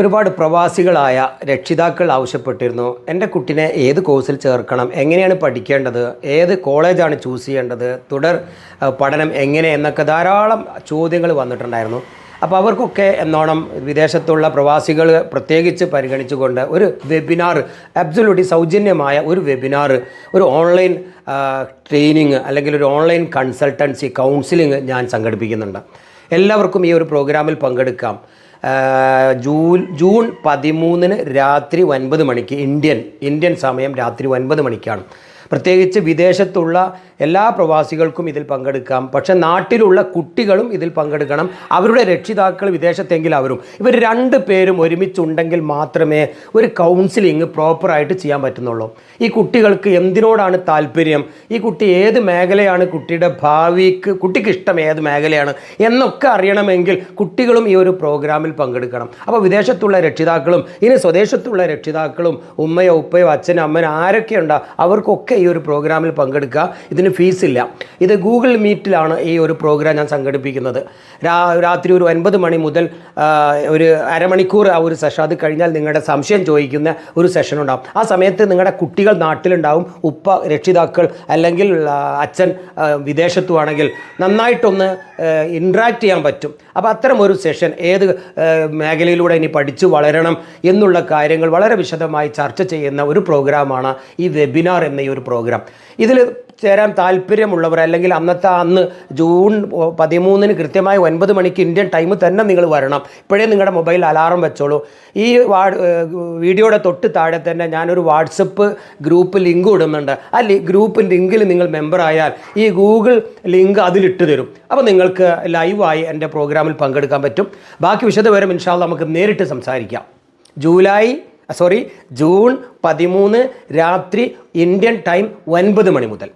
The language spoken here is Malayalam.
ഒരുപാട് പ്രവാസികളായ രക്ഷിതാക്കൾ ആവശ്യപ്പെട്ടിരുന്നു. എന്റെ കുട്ടിനെ ഏത് കോഴ്സിൽ ചേർക്കണം എങ്ങനെയാണ് പഠിക്കേണ്ടത് ഏത് കോളേജാണ് ചൂസ് ചെയ്യേണ്ടത് തുടർ പഠനം എങ്ങനെ എന്നൊക്കെ ധാരാളം ചോദ്യങ്ങൾ വന്നിട്ടുണ്ടായിരുന്നു. അപ്പോൾ അവർക്കൊക്കെ എന്നോണം വിദേശത്തുള്ള പ്രവാസികൾ പ്രത്യേകിച്ച് പരിഗണിച്ചുകൊണ്ട് ഒരു വെബിനാർ അബ്സൊല്യൂട്ട്ലി സൗജന്യമായ ഒരു വെബിനാർ ഒരു ഓൺലൈൻ ട്രെയിനിങ് അല്ലെങ്കിൽ ഒരു ഓൺലൈൻ കൺസൾട്ടൻസി കൗൺസിലിംഗ് ഞാൻ സംഘടിപ്പിക്കുന്നുണ്ട്. എല്ലാവർക്കും ഈ ഒരു പ്രോഗ്രാമിൽ പങ്കെടുക്കാം. ജൂൺ ജൂൺ പതിമൂന്നിന് രാത്രി ഒൻപത് മണിക്ക് ഇന്ത്യൻ ഇന്ത്യൻ സമയം രാത്രി ഒൻപത് മണിക്കാണ്. പ്രത്യേകിച്ച് വിദേശത്തുള്ള എല്ലാ പ്രവാസികൾക്കും ഇതിൽ പങ്കെടുക്കാം. പക്ഷേ നാട്ടിലുള്ള കുട്ടികളും ഇതിൽ പങ്കെടുക്കണം. അവരുടെ രക്ഷിതാക്കൾ വിദേശത്തെങ്കിൽ അവരും. ഇവർ രണ്ട് പേരും ഒരുമിച്ചുണ്ടെങ്കിൽ മാത്രമേ ഒരു കൗൺസിലിംഗ് പ്രോപ്പറായിട്ട് ചെയ്യാൻ പറ്റുന്നുള്ളൂ. ഈ കുട്ടികൾക്ക് എന്തിനോടാണ് താല്പര്യം? ഈ കുട്ടി ഏത് മേഖലയാണ് കുട്ടിയുടെ ഭാവിക്ക് കുട്ടിക്ക് ഇഷ്ടം ഏത് മേഖലയാണ് എന്നൊക്കെ അറിയണമെങ്കിൽ കുട്ടികളും ഈ ഒരു പ്രോഗ്രാമിൽ പങ്കെടുക്കണം. അപ്പോൾ വിദേശത്തുള്ള രക്ഷിതാക്കളും ഇനി സ്വദേശത്തുള്ള രക്ഷിതാക്കളും ഉമ്മയോ ഉപ്പയോ അച്ഛനോ അമ്മനോ ആരൊക്കെയുണ്ടോ അവർക്കൊക്കെ ഈ ഒരു പ്രോഗ്രാമിൽ പങ്കെടുക്കുക. ഇതിന് ഫീസില്ല ഇത് ഗൂഗിൾ മീറ്റിലാണ് ഈ ഒരു പ്രോഗ്രാം ഞാൻ സംഘടിപ്പിക്കുന്നത്. രാത്രി ഒരു ഒൻപത് മണി മുതൽ ഒരു അരമണിക്കൂർ ആ ഒരു സെഷൻ അത് കഴിഞ്ഞാൽ നിങ്ങളുടെ സംശയം ചോദിക്കുന്ന ഒരു സെഷൻ ഉണ്ടാകും ആ സമയത്ത് നിങ്ങളുടെ കുട്ടികൾ നാട്ടിലുണ്ടാവും. ഉപ്പ രക്ഷിതാക്കൾ അല്ലെങ്കിൽ അച്ഛൻ വിദേശത്തുവാണെങ്കിൽ നന്നായിട്ടൊന്ന് ഇൻട്രാക്ട് ചെയ്യാൻ പറ്റും. അപ്പോൾ അത്തരം ഒരു സെഷൻ ഏത് മേഖലയിലൂടെ ഇനി പഠിച്ചു വളരണം എന്നുള്ള കാര്യങ്ങൾ വളരെ വിശദമായി ചർച്ച ചെയ്യുന്ന ഒരു പ്രോഗ്രാമാണ് ഈ വെബിനാർ എന്ന ഈ ഒരു പ്രോഗ്രാം. ഇതിൽ ചേരാൻ താല്പര്യമുള്ളവർ അല്ലെങ്കിൽ അന്നത്തെ അന്ന് ജൂൺ പതിമൂന്നിന് കൃത്യമായി ഒൻപത് മണിക്ക് ഇന്ത്യൻ ടൈം തന്നെ നിങ്ങൾ വരണം. ഇപ്പോഴേ നിങ്ങളുടെ മൊബൈൽ അലാറം വെച്ചോളൂ. ഈ വാ വീഡിയോയുടെ തൊട്ട് താഴെ തന്നെ ഞാനൊരു വാട്സപ്പ് ഗ്രൂപ്പ് ലിങ്ക് ഇടുന്നുണ്ട്. ആ ഗ്രൂപ്പ് ലിങ്കിൽ നിങ്ങൾ മെമ്പർ ആയാൽ ഈ ഗൂഗിൾ ലിങ്ക് അതിലിട്ട് തരും. അപ്പോൾ നിങ്ങൾക്ക് ലൈവായി എന്റെ പ്രോഗ്രാമിൽ പങ്കെടുക്കാൻ പറ്റും. ബാക്കി വിശദവിവരം ഇൻഷാല്ല നമുക്ക് നേരിട്ട് സംസാരിക്കാം. ജൂലൈ സോറി ജൂൺ പതിമൂന്ന് രാത്രി ഇന്ത്യൻ ടൈം ഒൻപത് മണി മുതൽ.